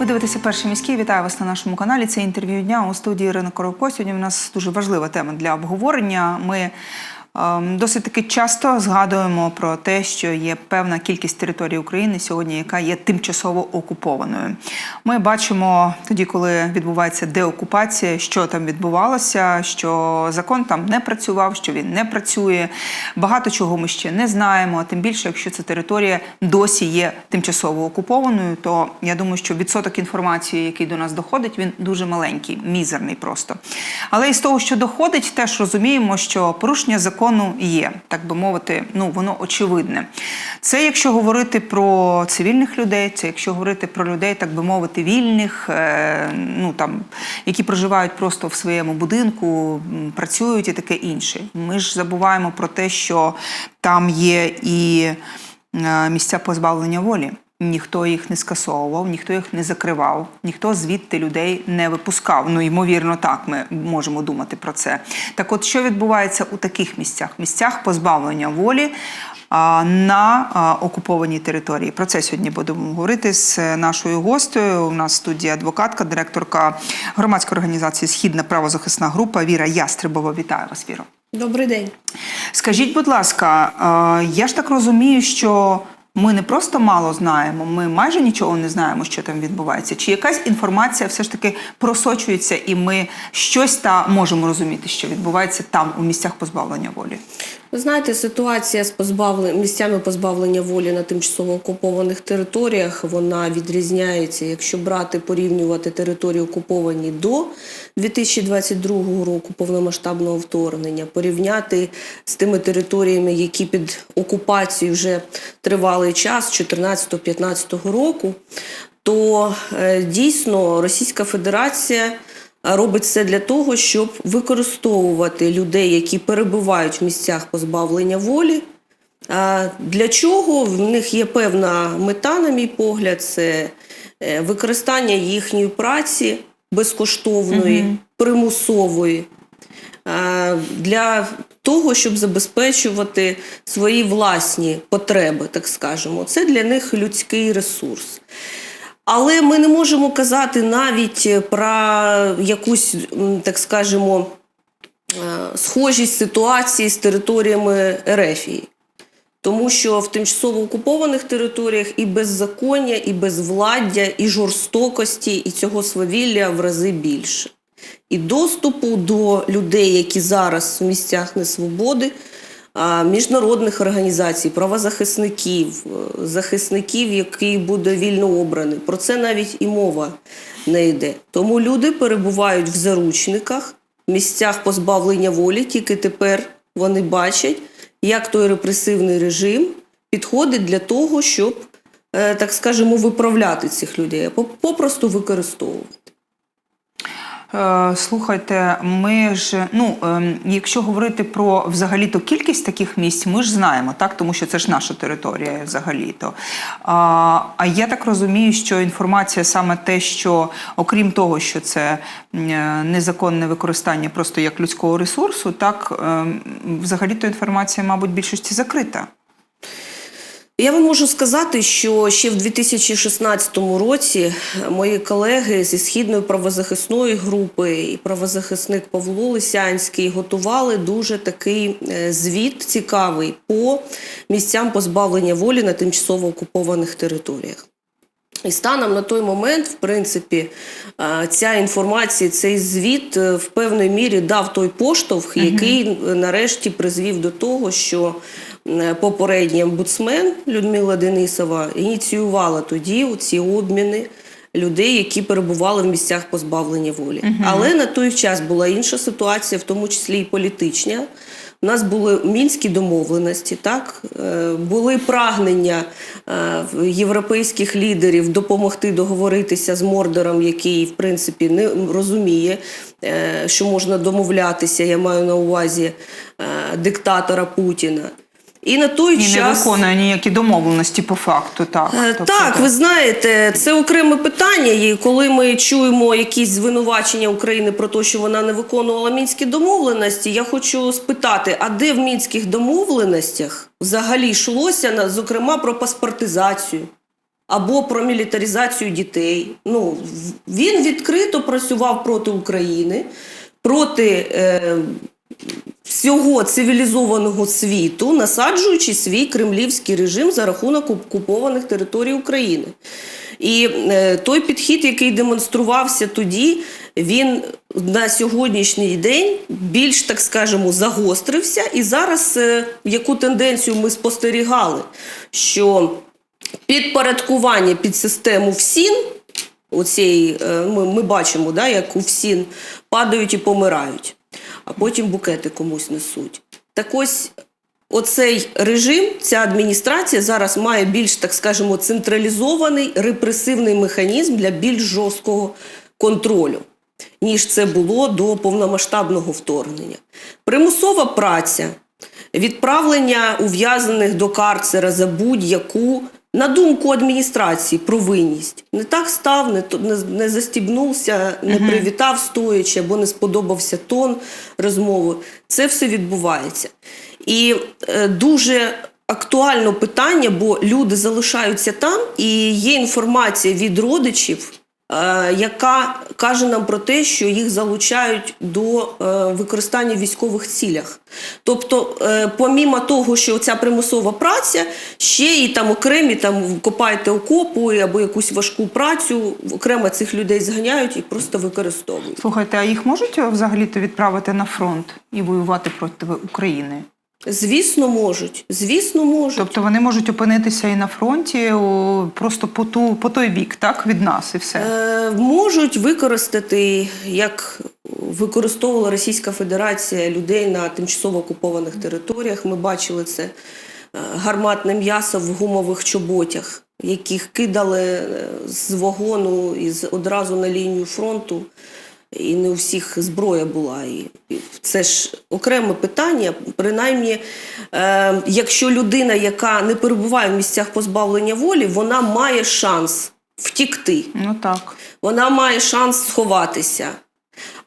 Ви дивитеся перший міський. Вітаю вас на нашому каналі. Це інтерв'ю дня у студії Ірина Коровко. Сьогодні в нас дуже важлива тема для обговорення. Ми досить таки часто згадуємо про те, що є певна кількість територій України сьогодні, яка є тимчасово окупованою. Ми бачимо тоді, коли відбувається деокупація, що там відбувалося, що закон там не працював, що він не працює. Багато чого ми ще не знаємо. Тим більше, якщо ця територія досі є тимчасово окупованою, то я думаю, що відсоток інформації, який до нас доходить, він дуже маленький, мізерний просто. Але із того, що доходить, теж розуміємо, що порушення закону є, так би мовити, ну воно очевидне. Це якщо говорити про цивільних людей, це якщо говорити про людей, так би мовити, вільних, е, ну там, які проживають просто в своєму будинку, працюють і таке інше. Ми ж забуваємо про те, що там є і е, місця позбавлення волі. Ніхто їх не скасовував, ніхто їх не закривав, ніхто звідти людей не випускав. Ну, ймовірно, так ми можемо думати про це. Так, от що відбувається у таких місцях? Місцях позбавлення волі а, на а, окупованій території. Про це сьогодні будемо говорити з нашою гостею. У нас в студії адвокатка, директорка громадської організації Східна правозахисна група Віра Ястребова. Вітаю вас, Віро. Добрий день. Скажіть, будь ласка, е, я ж так розумію, що ми не просто мало знаємо, ми майже нічого не знаємо, що там відбувається. Чи якась інформація все ж таки просочується, і ми щось та можемо розуміти, що відбувається там, у місцях позбавлення волі? Ви знаєте, ситуація з позбавлен... місцями позбавлення волі на тимчасово окупованих територіях вона відрізняється. Якщо брати порівнювати території окуповані до 2022 року повномасштабного вторгнення, порівняти з тими територіями, які під окупацією вже тривалий час 14-15 року, то е, дійсно Російська Федерація робить все для того, щоб використовувати людей, які перебувають в місцях позбавлення волі. Для чого в них є певна мета, на мій погляд, це е, використання їхньої праці безкоштовної, примусової для того, щоб забезпечувати свої власні потреби, так скажемо. Це для них людський ресурс. Але ми не можемо казати навіть про якусь, так скажемо, е, схожість ситуації з територіями Ерефії. Тому що в тимчасово окупованих територіях і беззаконня, і безвладдя, і жорстокості, і цього свавілля в рази більше. І доступу до людей, які зараз в місцях несвободи, міжнародних організацій, правозахисників, е, захисників, який буде вільно обраний. Про це навіть і мова не йде. Тому люди перебувають в заручниках, місцях позбавлення волі, тільки тепер вони бачать, як той репресивний режим підходить для того, щоб, е, так скажемо, виправляти цих людей, по- попросту використовувати. Е, Слухайте, ми ж ну ем, якщо говорити про взагалі-то кількість таких місць, ми ж знаємо, так тому що це ж наша територія взагалі-то. А, а я так розумію, що інформація саме те, що окрім того, що це е, незаконне використання просто як людського ресурсу, так ем, взагалі-то інформація, мабуть, більшості закрита. Я вам можу сказати, що ще в 2016 році мої колеги зі східної правозахисної групи і правозахисник Павло Лисянський готували дуже такий е, звіт цікавий по місцям позбавлення волі на тимчасово окупованих територіях. І станом на той момент, в принципі, е, ця інформація, цей звіт е, в певній мірі дав той поштовх, який е, нарешті призвів до того, що е, попередній омбудсмен Людмила Денисова ініціювала тоді ці обміни людей, які перебували в місцях позбавлення волі. Але на той час була інша ситуація, в тому числі і політична. У нас були мінські домовленості, так Е, були прагнення е, європейських лідерів допомогти договоритися з Мордором, який в принципі не розуміє, е, що можна домовлятися. Я маю на увазі е, диктатора Путіна. І на той І не виконує ніякі домовленості по факту. Так, Е, Тобто, Так, ви знаєте, це окреме питання. І коли ми чуємо якісь звинувачення України про те, що вона не виконувала мінські домовленості, я хочу спитати: а де в мінських домовленостях взагалі йшлося зокрема про паспортизацію? або про мілітаризацію дітей. Ну, він відкрито працював проти України, проти е, всього цивілізованого світу, насаджуючи свій кремлівський режим за рахунок окупованих територій України. І е, той підхід, який демонструвався тоді, він на сьогоднішній день більш, так скажемо, загострився. І зараз е, яку тенденцію ми спостерігали, що підпорядкування під систему ФСІН, оцієї, е, ми, ми бачимо, да, як у ФСІН падають і помирають, а потім букети комусь несуть. Так ось оцей режим, ця адміністрація зараз має більш, так скажемо, централізований репресивний механізм для більш жорсткого контролю, ніж це було до повномасштабного вторгнення. Примусова праця, відправлення ув'язнених до карцера за будь-яку, на думку адміністрації, провинність. Не так став, не, не, не застібнувся, не привітав стоячи або не сподобався тон розмови. Це все відбувається. І е, дуже актуально питання, бо люди залишаються там, і є інформація від родичів, яка каже нам про те, що їх залучають до е, використання в військових цілях. Тобто, е, помімо того, що ця примусова праця, ще і там окремі там копайте окопи або якусь важку працю, окремо цих людей зганяють і просто використовують. Слухайте, а їх можуть взагалі-то відправити на фронт і воювати проти України? Звісно, можуть. Звісно, можуть. Тобто вони можуть опинитися і на фронті о, просто по, ту, по той бік, так, від нас і все. Е, можуть використати, як використовувала Російська Федерація людей на тимчасово окупованих територіях. Ми бачили це е, гарматне м'ясо в гумових чоботях, яких кидали е, з вагону і одразу на лінію фронту. І не у всіх зброя була. І це ж окреме питання. Принаймні, е, якщо людина, яка не перебуває в місцях позбавлення волі, вона має шанс втікти Ну так. вона має шанс сховатися.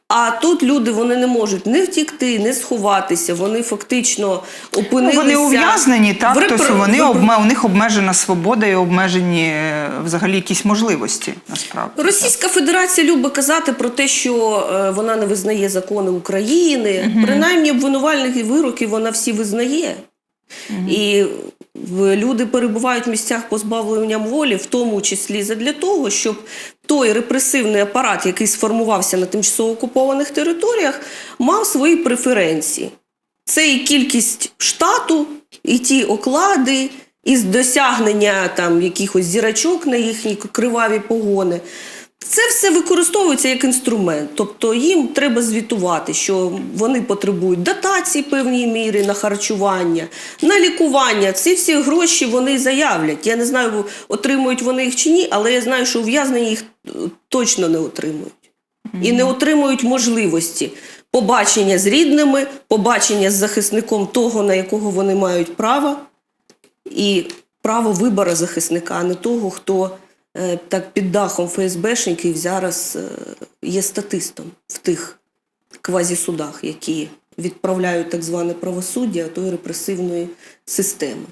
А тут люди вони не можуть не втікти, не сховатися. Вони фактично Ну, опинилися. вони ув'язнені, так, репр- тобто вони обме, у них обмежена свобода і обмежені е, взагалі якісь можливості, насправді. Російська Федерація любить казати про те, що е, вона не визнає закони України. Принаймні обвинувальних вироків вона всі визнає. І в- люди перебувають в місцях позбавлення волі, в тому числі задля того, щоб той репресивний апарат, який сформувався на тимчасово окупованих територіях, мав свої преференції. Це і кількість штату, і ті оклади, і досягнення там якихось зірочок на їхні криваві погони. Це все використовується як інструмент. Тобто їм треба звітувати, що вони потребують дотацій певній мірі на харчування, на лікування. Ці всі гроші вони заявлять. Я не знаю, отримують вони їх чи ні, але я знаю, що ув'язнені їх е, точно не отримують. І не отримують можливості побачення з рідними, побачення з захисником того, на якого вони мають право, і право вибору захисника, а не того, хто так під дахом ФСБшників зараз е, є статистом в тих квазісудах, які відправляють так зване правосуддя тої репресивної системи.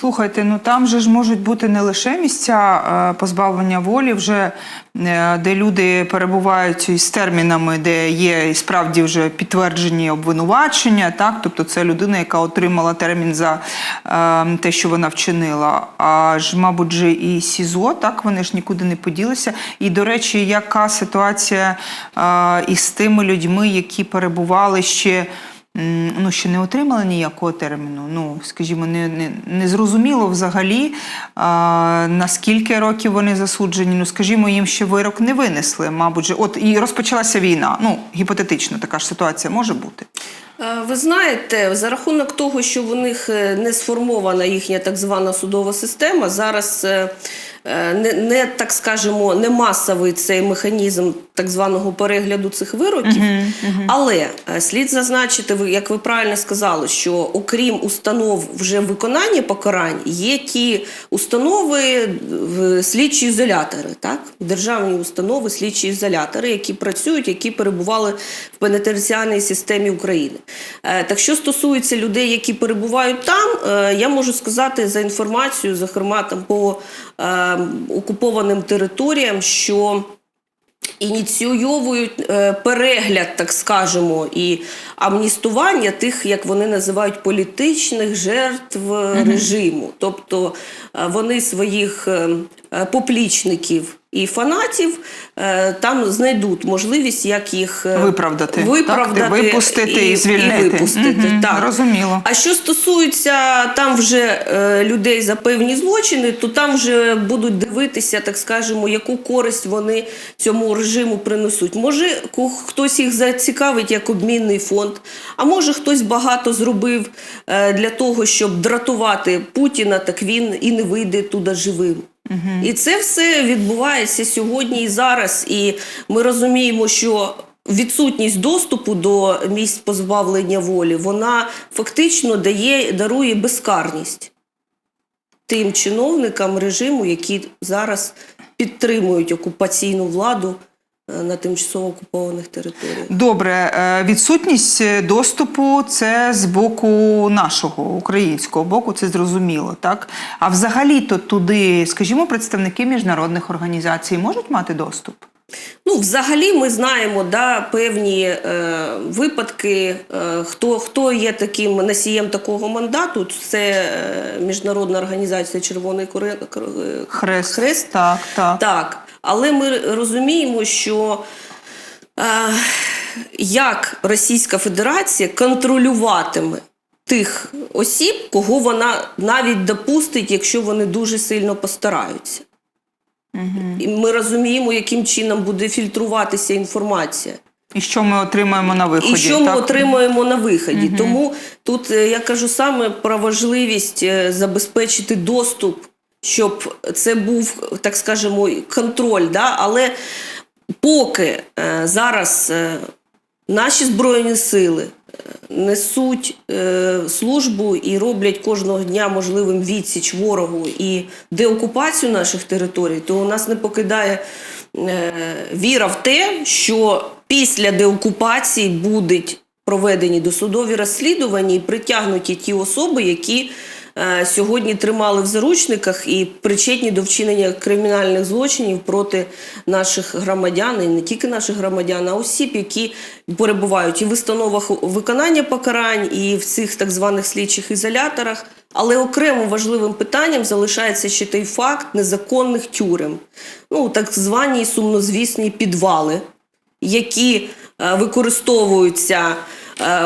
Слухайте, ну там же ж можуть бути не лише місця е, позбавлення волі, вже е, де люди перебувають із термінами, де є і справді вже підтверджені обвинувачення, так тобто це людина, яка отримала термін за е, те, що вона вчинила. А ж, мабуть, же і СІЗО, так вони ж нікуди не поділися. І до речі, яка ситуація е, із тими людьми, які перебували ще. Ну, ще не отримали ніякого терміну. Ну, скажімо, не, не, не зрозуміло взагалі, а, наскільки років вони засуджені. Ну, скажімо, їм ще вирок не винесли, мабуть, же. От і розпочалася війна. Ну, гіпотетично, така ж ситуація може бути. Е, Ви знаєте, за рахунок того, що в них е, не сформована їхня так звана судова система, зараз е, не, не так скажемо, не масовий цей механізм так званого перегляду цих вироків. Але е, слід зазначити, як ви правильно сказали, що окрім установ вже виконання покарань, є ті установи, в- слідчі ізолятори, так? державні установи, слідчі ізолятори, які працюють, які перебували в пенітенціарній системі України. Е, Так що стосується людей, які перебувають там, е, я можу сказати за інформацією, зокрема там по е, е, окупованим територіям, що ініційовують е, перегляд, так скажемо, і амністування тих, як вони називають, політичних жертв режиму. Тобто е, вони своїх е, е, поплічників і фанатів е, там знайдуть можливість, як їх е, Виправдати, виправдати так, випустити і звільнити. І випустити, Мгм, так. зрозуміло. А що стосується там вже е, людей за певні злочини, то там вже будуть дивитися, так скажемо, яку користь вони цьому режиму принесуть. Може, хтось їх зацікавить як обмінний фонд, а може хтось багато зробив для того, щоб дратувати Путіна, так він і не вийде туди живим. І це все відбувається сьогодні і зараз. І ми розуміємо, що відсутність доступу до місць позбавлення волі вона фактично дає, дарує безкарність тим чиновникам режиму, які зараз підтримують окупаційну владу на тимчасово окупованих територіях. Добре, е, відсутність е, доступу це з боку нашого українського боку, це зрозуміло, так? А взагалі-то туди, скажімо, представники міжнародних організацій можуть мати доступ? Ну, взагалі, ми знаємо да, певні е, випадки, е, хто, хто є таким носієм такого мандату. Це е, Міжнародна організація Червоний е, Хрест. Хрест. Так, так. Так, але ми розуміємо, що е, як Російська Федерація контролюватиме тих осіб, кого вона навіть допустить, якщо вони дуже сильно постараються. І ми розуміємо, яким чином буде фільтруватися інформація. І що ми отримаємо на виході? І що ми так? отримуємо на виході. Тому тут е, я кажу саме про важливість е, забезпечити доступ, щоб це був, так скажемо, контроль. Да? Але поки е, зараз е, наші збройні сили е, несуть е, службу і роблять кожного дня можливим відсіч ворогу і деокупацію наших територій, то у нас не покидає е, віра в те, що після деокупації будуть проведені досудові розслідування і притягнуті ті особи, які сьогодні тримали в заручниках і причетні до вчинення кримінальних злочинів проти наших громадян, і не тільки наших громадян, а осіб, які перебувають і в установах виконання покарань, і в цих так званих слідчих ізоляторах. Але окремо важливим питанням залишається ще той факт незаконних тюрем, ну так звані сумнозвісні підвали, які е, використовуються е,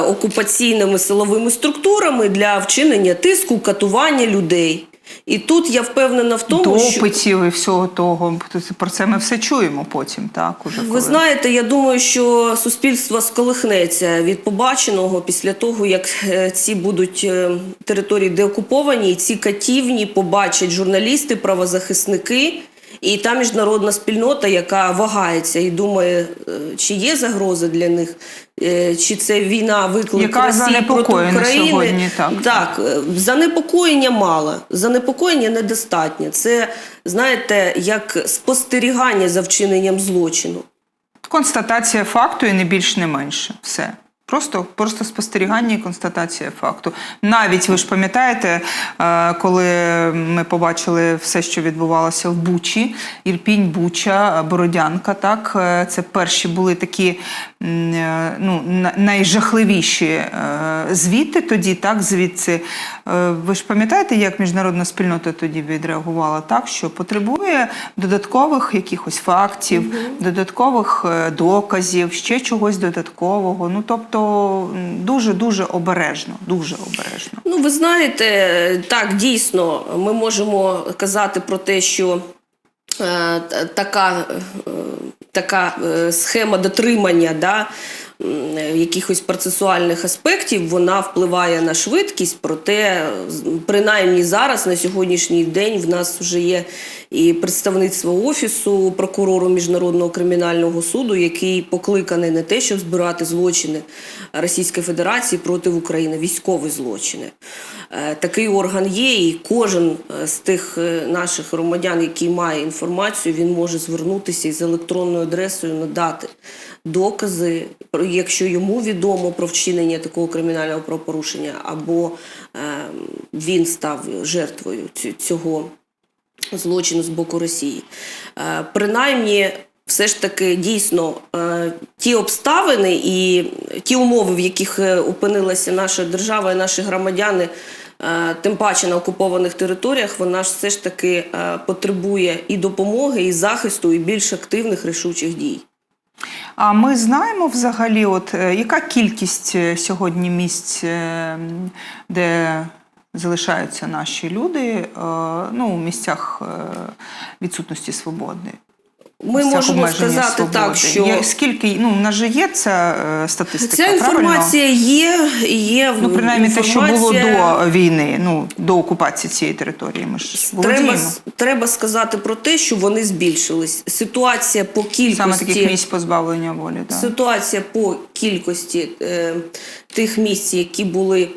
окупаційними силовими структурами для вчинення тиску, катування людей. І тут я впевнена в тому, що Допитів і всього того. Про це ми все чуємо потім, так? Уже ви знаєте, я думаю, що суспільство сколихнеться від побаченого після того, як е, ці будуть е, території деокуповані, і ці катівні побачать журналісти, правозахисники. І та міжнародна спільнота, яка вагається і думає, е, чи є загрози для них, е, чи це війна виклик Росії проти України. сьогодні, так. так, е, занепокоєння мало, занепокоєння недостатньо. Це знаєте, як спостерігання за вчиненням злочину. Констатація факту і не більш не менше. Все. Просто, просто спостерігання і констатація факту. Навіть ви ж пам'ятаєте, е, коли ми побачили все, що відбувалося в Бучі, Ірпінь, Буча, Бородянка, так е, це перші були такі е, ну, найжахливіші звіти тоді, так, звідси. Ви ж пам'ятаєте, як міжнародна спільнота тоді відреагувала так, що потребує додаткових якихось фактів, додаткових доказів, ще чогось додаткового. Ну тобто дуже дуже обережно, дуже обережно. Ну, ви знаєте, так, дійсно, ми можемо казати про те, що е, така, е, така е, схема дотримання да, якихось процесуальних аспектів, вона впливає на швидкість, проте принаймні зараз, на сьогоднішній день, в нас вже є і представництво офісу прокурору міжнародного кримінального суду, який покликаний не те, щоб збирати злочини Російської Федерації проти України, військові злочини. Е, Такий орган є, і кожен е, з тих е, наших громадян, який має інформацію, він може звернутися із електронною адресою, надати докази, якщо йому відомо про вчинення такого кримінального правопорушення, або е, він став жертвою цього злочину з боку Росії. Е, Принаймні, все ж таки дійсно е, ті обставини і ті умови, в яких е, опинилася наша держава і наші громадяни, тим паче на окупованих територіях, вона ж все ж таки потребує і допомоги, і захисту, і більш активних рішучих дій. А ми знаємо взагалі, от яка кількість сьогодні місць, де залишаються наші люди, е, ну, у місцях е, відсутності свободи? Ми можемо сказати свободи? так, що Є, скільки, ну, в нас же є ця е, статистика, ця правильно? інформація є, і є Ну, принаймні те, що було до війни, ну, до окупації цієї території. Ми ж. Треба, треба сказати про те, що вони збільшились. Ситуація по кількості Саме таких місць позбавлення волі. Так. Ситуація по кількості е, тих місць, які були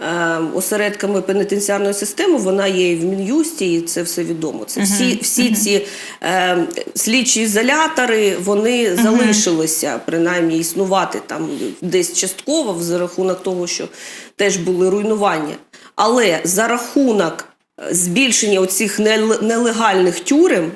е, осередками пенітенціарної системи, вона є і в Мін'юсті, і це все відомо. Це всі, всі ці е, слідчі ізолятори вони залишилися принаймні існувати там десь частково за рахунок того, що теж були руйнування. Але за рахунок е, збільшення оцих нелегальних тюрем.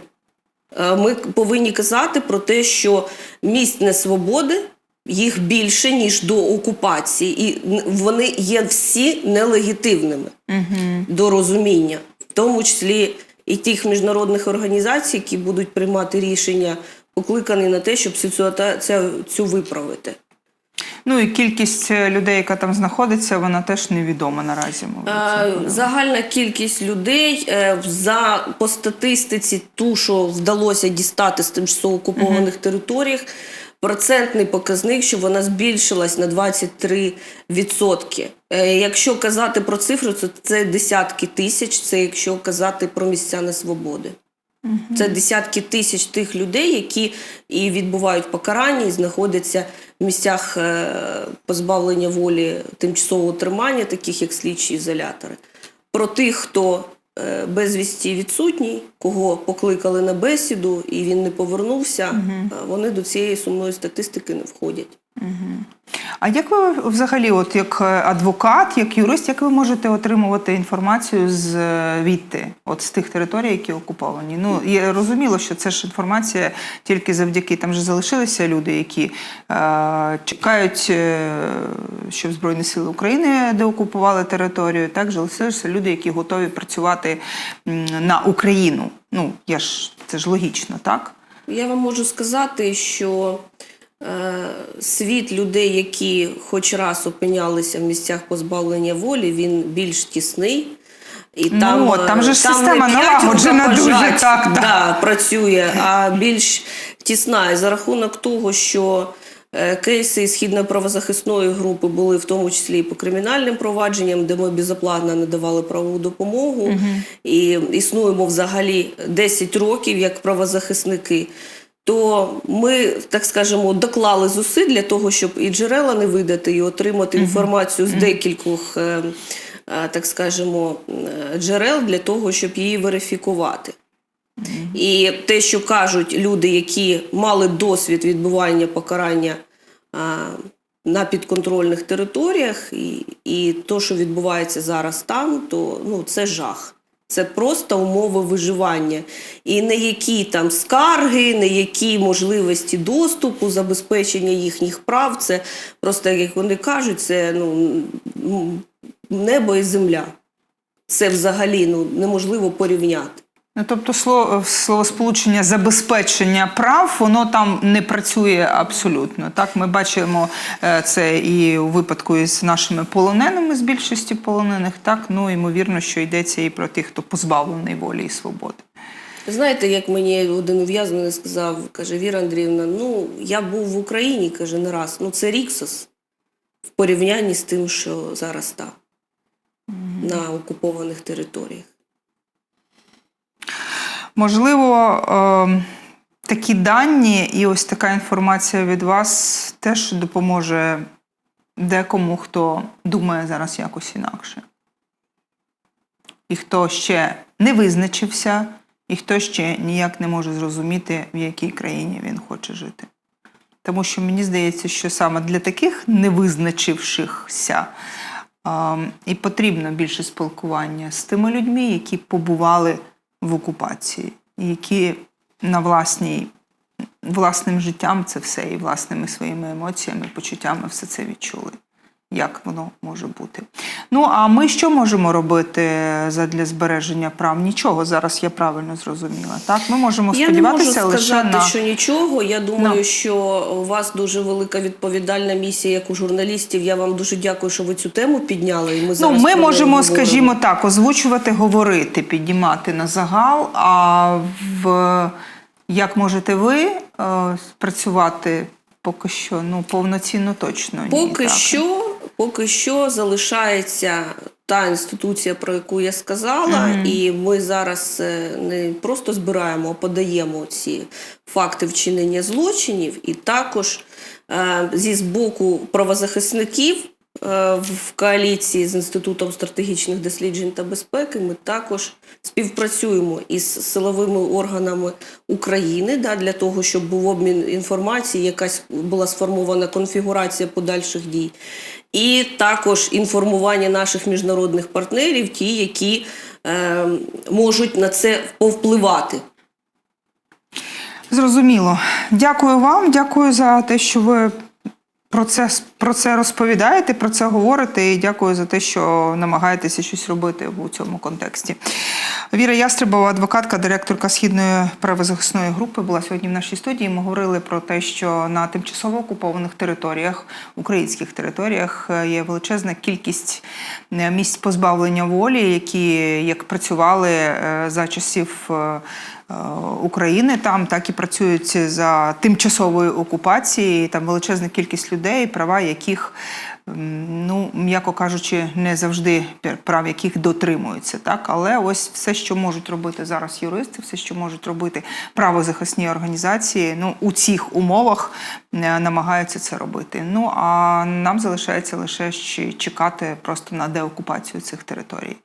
Е, Ми повинні казати про те, що місць несвободи їх більше ніж до окупації, і вони є всі нелегітимними до розуміння, в тому числі і тих міжнародних організацій, які будуть приймати рішення, покликані на те, щоб ситуацію цю виправити. Ну і кількість е, людей, яка там знаходиться, вона теж невідома наразі. ми Е, Загальна кількість людей е, за по статистиці, ту, що вдалося дістати з тимчасово окупованих територіях, процентний показник, що вона збільшилась на 23%. Е, Якщо казати про цифри, то це десятки тисяч. Це якщо казати про місця несвободи. Це десятки тисяч тих людей, які і відбувають покарання, і знаходяться в місцях е, позбавлення волі тимчасового тримання, таких як слідчі ізолятори. Про тих, хто безвісті відсутній, кого покликали на бесіду, і він не повернувся, Угу. вони до цієї сумної статистики не входять. А як ви взагалі, от як е, адвокат, як юрист, як ви можете отримувати інформацію з е, відти, от з тих територій, які окуповані? Ну є розуміло, що це ж інформація тільки завдяки там же залишилися люди, які е, чекають, е, щоб Збройні Сили України деокупували територію. Так залишилися люди, які готові працювати на Україну. Ну я ж це ж логічно, так? Я вам можу сказати, що світ людей, які хоч раз опинялися в місцях позбавлення волі, він більш тісний. І Ну, там, от, там е, же ж система не п'ять налагоджена дуже, так, да. да, працює, а більш тісна. І за рахунок того, що е, кейси східної правозахисної групи були в тому числі і по кримінальним провадженням, де ми безоплатно надавали правову допомогу. І існуємо взагалі 10 років як правозахисники. То ми, так скажемо, доклали зусиль для того, щоб і джерела не видати, і отримати інформацію з декількох, е, е, так скажемо, е, джерел для того, щоб її верифікувати. І те, що кажуть люди, які мали досвід відбування покарання на підконтрольних територіях, і, і то, що відбувається зараз там, то ну, це жах. Це просто умови виживання. І не які там скарги, не які можливості доступу, забезпечення їхніх прав. Це просто, як вони кажуть, це ну, небо і земля. Це взагалі ну, неможливо порівняти. Ну, тобто слово, словосполучення забезпечення прав, воно там не працює абсолютно. Так, ми бачимо е, це і у випадку із нашими полоненими, з більшості полонених, так, ну, ймовірно, що йдеться і про тих, хто позбавлений волі і свободи. Знаєте, як мені один ув'язнений сказав, каже Віра Андріївна, ну я був в Україні, каже, не раз. Ну це Ріксос в порівнянні з тим, що зараз там, на окупованих територіях. Можливо, е, такі дані і ось така інформація від вас теж допоможе декому, хто думає зараз якось інакше. І хто ще не визначився, і хто ще ніяк не може зрозуміти, в якій країні він хоче жити. Тому що мені здається, що саме для таких невизначившихся е, і потрібно більше спілкування з тими людьми, які побували в окупації, які на власній власним життям це все і власними своїми емоціями, почуттями все це відчули. Як воно може бути? Ну а ми що можемо робити задля збереження прав? Нічого зараз я правильно зрозуміла. Так, ми можемо Я не можу сподіватися лише сказати, на що нічого. Я думаю, Ну. що у вас дуже велика відповідальна місія, як у журналістів. Я вам дуже дякую, що ви цю тему підняли. І ми Ну, ми можемо, говоримо. скажімо так, озвучувати, говорити, піднімати на загал. А в як можете ви е, працювати поки що? Ну, повноцінно точно ні. Поки так. що, поки що залишається та інституція, про яку я сказала, і ми зараз е, не просто збираємо, а подаємо ці факти вчинення злочинів, і також е, зі з боку правозахисників. е, В коаліції з Інститутом стратегічних досліджень та безпеки ми також співпрацюємо із силовими органами України да, для того, щоб був обмін інформації, якась була сформована конфігурація подальших дій, і також інформування наших міжнародних партнерів, ті, які е, можуть на це повпливати. Зрозуміло. Дякую вам, дякую за те, що ви про це, про це розповідаєте, про це говорите, і дякую за те, що намагаєтеся щось робити у цьому контексті. Віра Ястребова, адвокатка, директорка східної правозахисної групи, була сьогодні в нашій студії. Ми говорили про те, що на тимчасово окупованих територіях, українських територіях, е, є величезна кількість е, місць позбавлення волі, які як працювали е, за часів. України там так і працюють за тимчасової окупації. Там величезна кількість людей, права яких, ну м'яко кажучи, не завжди прав яких дотримуються. Так, але ось все, що можуть робити зараз юристи, все, що можуть робити правозахисні організації, ну у цих умовах е, намагаються це робити. Ну а нам залишається лише чекати просто на деокупацію цих територій.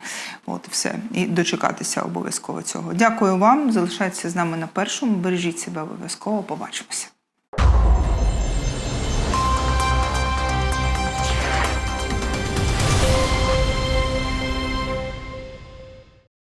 От все. І дочекатися обов'язково цього. Дякую вам. Залишайтеся з нами на першому. Бережіть себе обов'язково. Побачимося.